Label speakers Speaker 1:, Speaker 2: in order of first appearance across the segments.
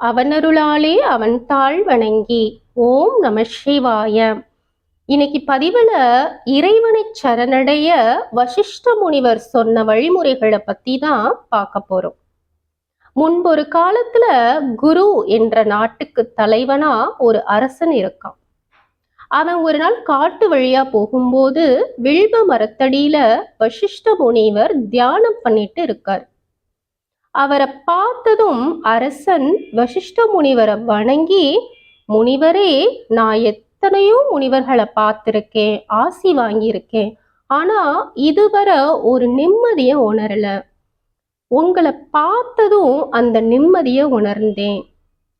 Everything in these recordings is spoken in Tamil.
Speaker 1: அவனருளாலே அவன் தாழ் வணங்கி ஓம் நம சிவாய. இன்னைக்கு பதிவுல இறைவனை சரணடைய வசிஷ்ட முனிவர் சொன்ன வழிமுறைகளை பத்தி தான் பார்க்க போறோம். முன்பொரு காலத்துல குரு என்ற நாட்டுக்கு தலைவனா ஒரு அரசன் இருக்கான். அவன் ஒரு நாள் காட்டு வழியா போகும்போது வில்வ மரத்தடியில வசிஷ்ட முனிவர் தியானம் பண்ணிட்டு இருக்கார். அவரை பார்த்ததும் அரசன் வசிஷ்ட முனிவரை வணங்கி முனிவரே நான் எத்தனையோ முனிவர்களை பார்த்துருக்கேன் ஆசி வாங்கியிருக்கேன் ஆனா இதுவரை ஒரு நிம்மதியை உணரல. உங்களை பார்த்ததும் அந்த நிம்மதியை உணர்ந்தேன்.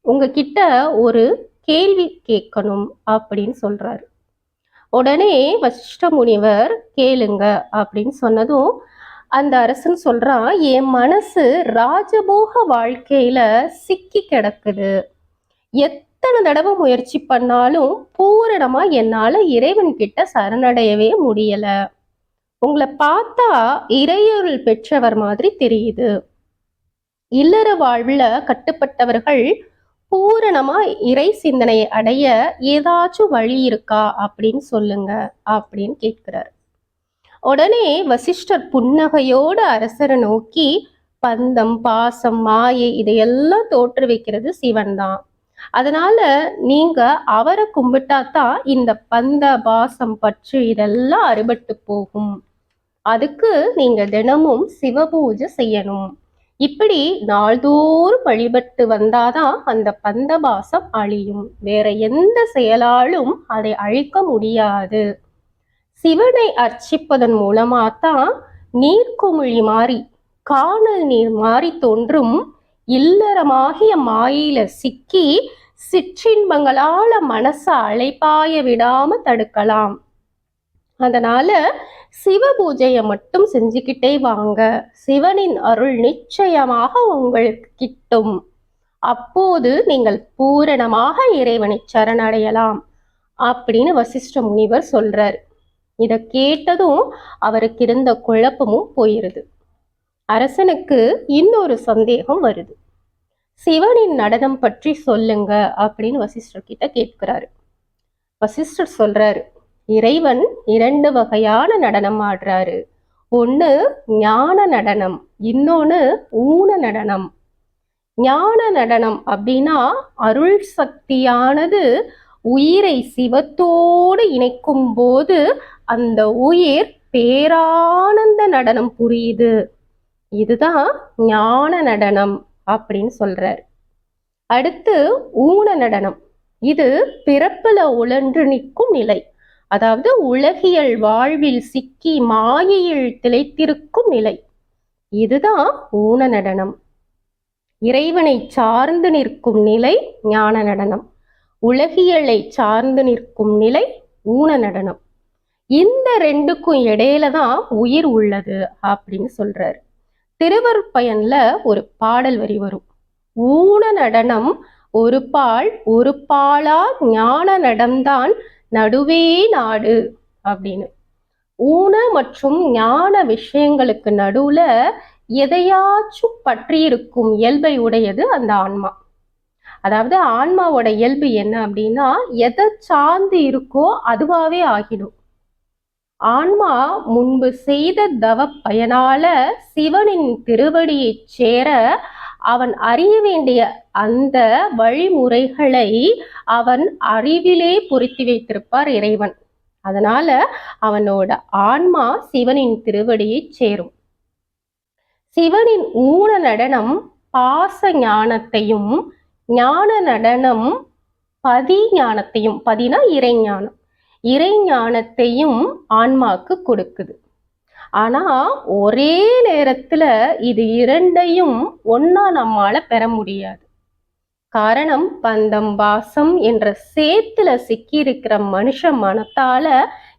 Speaker 1: உங்ககிட்ட ஒரு கேள்வி கேட்கணும் அப்படின்னு சொல்றாரு. உடனே வசிஷ்ட முனிவர் கேளுங்க அப்படின்னு சொன்னதும் அந்த அரசன் சொல்றான் என் மனசு ராஜபோக வாழ்க்கையில சிக்கி கிடக்குது. எத்தனை தடவை முயற்சி பண்ணாலும் பூரணமா என்னால இறைவன் கிட்ட சரணடையவே முடியல. உங்களை பார்த்தா இறையொருள் பெற்றவர் மாதிரி தெரியுது. இல்லற வாழ்வுல கட்டுப்பட்டவர்கள் பூரணமா இறை சிந்தனையை அடைய ஏதாச்சும் வழி இருக்கா? அப்படின்னு சொல்லுங்க அப்படின்னு கேட்கிறார். உடனே வசிஷ்டர் புன்னகையோடு அரசரை நோக்கி பந்தம் பாசம் மாயை இதையெல்லாம் தோற்றுவிக்கிறது சிவன் தான் அதனால நீங்க அவரை கும்பிட்டாதான் இந்த பந்த பாசம் பற்று இதெல்லாம் அறுபட்டு போகும். அதுக்கு நீங்க தினமும் சிவபூஜை செய்யணும். இப்படி நாள்தோறும் வழிபட்டு வந்தாதான் அந்த பந்தபாசம் அழியும். வேற எந்த செயலாலும் அதை அழிக்க முடியாது. சிவனை அர்ச்சிப்பதன் மூலமாத்தான் நீர்க்குமிழி மாறி காணல் நீர் மாறி தோன்றும் இல்லறமாகிய மாயில சிக்கி சிற்றின்பங்களால மனச அழைப்பாய விடாம தடுக்கலாம். அதனால சிவ பூஜையை மட்டும் செஞ்சுக்கிட்டே வாங்க. சிவனின் அருள் நிச்சயமாக உங்களுக்கு கிட்டும். அப்போது நீங்கள் பூரணமாக இறைவனை சரணடையலாம் அப்படின்னு வசிஷ்ட முனிவர் சொல்றார். இதை கேட்டதும் அவருக்கு இருந்த குழப்பமும் போயிருது. அரசனுக்கு இன்னொரு சந்தேகம் வருது. சிவனின் நடனம் பற்றி சொல்லுங்க அப்படின்னு வசிஷ்டர் கிட்ட கேட்கிறாரு. வசிஷ்டர் சொல்றாரு இறைவன் இரண்டு வகையான நடனம் ஆடுறாரு. ஒண்ணு ஞான நடனம் இன்னொன்னு ஊன நடனம். ஞான நடனம் அப்படின்னா அருள் சக்தியானது உயிரை சிவத்தோடு இணைக்கும் போது அந்த உயிர் பேரானந்த நடனம் புரியுது. இதுதான் ஞான நடனம் அப்படின்னு சொல்றார். அடுத்து ஊன நடனம். இது பிறப்புல உழன்று நிற்கும் நிலை. அதாவது உலகியல் வாழ்வில் சிக்கி மாயையில் திளைத்திருக்கும் நிலை. இதுதான் ஊன நடனம். இறைவனை சார்ந்து நிற்கும் நிலை ஞான நடனம். உலகியலை சார்ந்து நிற்கும் நிலை ஊன நடனம். இந்த ரெண்டுக்கும் இடையில தான் உயிர் உள்ளது அப்படின்னு சொல்றாரு. திருவருட்பயன்ல ஒரு பாடல் வரி வரும். ஊன நடனம் ஒரு பால் ஒரு பாலா ஞான நடம்தான் நடுவே நாடு அப்படின்னு. ஊன மற்றும் ஞான விஷயங்களுக்கு நடுவுல எதையாச்சும் பற்றி இருக்கும் இயல்பை உடையது அந்த ஆன்மா. அதாவது ஆன்மாவோட இயல்பு என்ன அப்படின்னா எதை சார்ந்து இருக்கோ அதுவாவே ஆகிடும். ஆன்மா முன்பு செய்த தவ பயனால சிவனின் திருவடியை சேர அவன் அறிய வேண்டிய அந்த வழிமுறைகளை அவன் அறிவிலே பொருத்தி வைத்திருப்பார் இறைவன். அதனால அவனோட ஆன்மா சிவனின் திருவடியை சேரும். சிவனின் ஊன நடனம் பாச ஞானத்தையும் ஞான நடனம் பதி ஞானத்தையும் பதினா இறைஞானம் இறைஞானத்தையும் ஆன்மாக்கு கொடுக்குது. ஆனா ஒரே நேரத்துல இது இரண்டையும் ஒன்னா நம்மால பெற முடியாது. காரணம் பந்தம் பாசம் என்ற சேத்துல சிக்கி இருக்கிற மனுஷ மனத்தால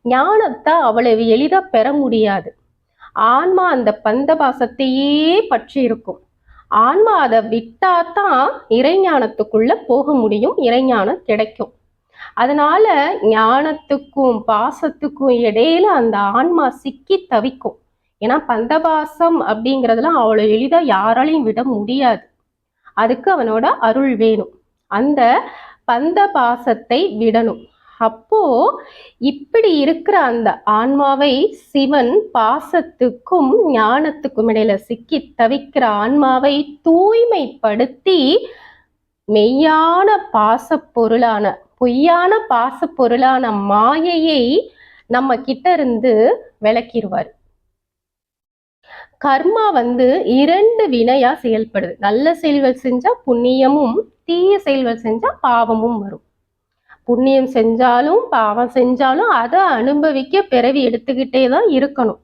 Speaker 1: ஞானத்தை அவ்வளவு எளிதா பெற முடியாது. ஆன்மா அந்த பந்த பாசத்தையே பற்றி இருக்கும். ஆன்மா அதை விட்டாதான் இறைஞானத்துக்குள்ள போக முடியும் இறைஞானம் கிடைக்கும். அதனால ஞானத்துக்கும் பாசத்துக்கும் இடையில அந்த ஆன்மா சிக்கி தவிக்கும். ஏன்னா பந்தபாசம் அப்படிங்கிறதெல்லாம் அவ்வளோ எளிதாக யாராலையும் விட முடியாது. அதுக்கு அவனோட அருள் வேணும். அந்த பந்தபாசத்தை விடணும். அப்போ இப்படி இருக்கிற அந்த ஆன்மாவை சிவன் பாசத்துக்கும் ஞானத்துக்கும் இடையில சிக்கி தவிக்கிற ஆன்மாவை தூய்மைப்படுத்தி மெய்யான பாசப்பொருளான பொய்யான பாசப் பொருளான மாயையை நம்ம கிட்ட இருந்து விளக்கிடுவார் கர்மா வந்து இரண்டு வினையா செயல்படுது. நல்ல செயல்கள் செஞ்சா புண்ணியமும் தீய செயல்கள் செஞ்சா பாவமும் வரும். புண்ணியம் செஞ்சாலும் பாவம் செஞ்சாலும் அதை அனுபவிக்க பிறவி எடுத்துக்கிட்டே தான் இருக்கணும்.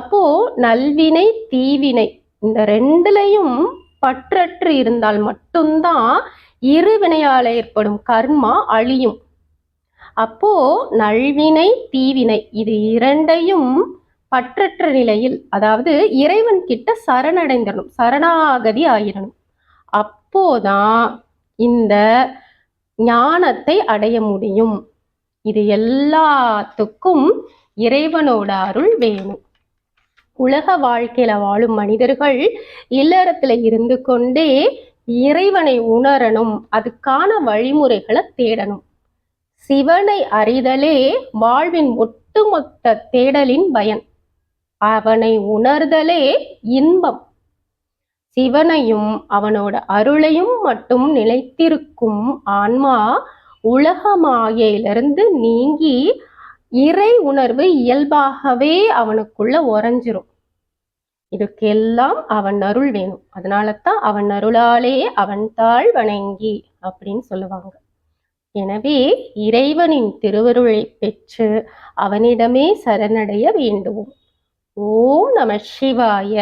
Speaker 1: அப்போ நல்வினை தீவினை இந்த ரெண்டுலையும் பற்றற்று இருந்தால் மட்டும்தான் இரு வினையால் ஏற்படும் கர்மா அழியும். அப்போ நல்வினை தீவினை இது இரண்டையும் பற்றற்ற நிலையில் அதாவது இறைவன் கிட்ட சரணடைந்தணும் சரணாகதி ஆயிரணும். அப்போதான் இந்த ஞானத்தை அடைய முடியும். இது எல்லாத்துக்கும் இறைவனோட அருள் வேணும். உலக வாழ்க்கையில வாழும் மனிதர்கள் இல்லறத்துல இருந்து கொண்டே இறைவனை உணரணும். அதுக்கான வழிமுறைகளை தேடணும். சிவனை அறிதலே வாழ்வின் ஒட்டுமொத்த தேடலின் பயன். அவனை உணர்தலே இன்பம். சிவனையும் அவனோட அருளையும் மட்டும் நிலைத்திருக்கும் ஆன்மா உலக மாயையிலிருந்து நீங்கி இறை உணர்வு இயல்பாகவே அவனுக்குள்ள உறைஞ்சிரும். இதுக்கெல்லாம் அவன் அருள் வேணும். அதனால தான் அவன் அருளாலே அவன் தாழ் வணங்கி அப்படின்னு சொல்லுவாங்க. எனவே இறைவனின் திருவருளை பெற்று அவனிடமே சரணடைய வேண்டுவோம். ஓம் நம சிவாய.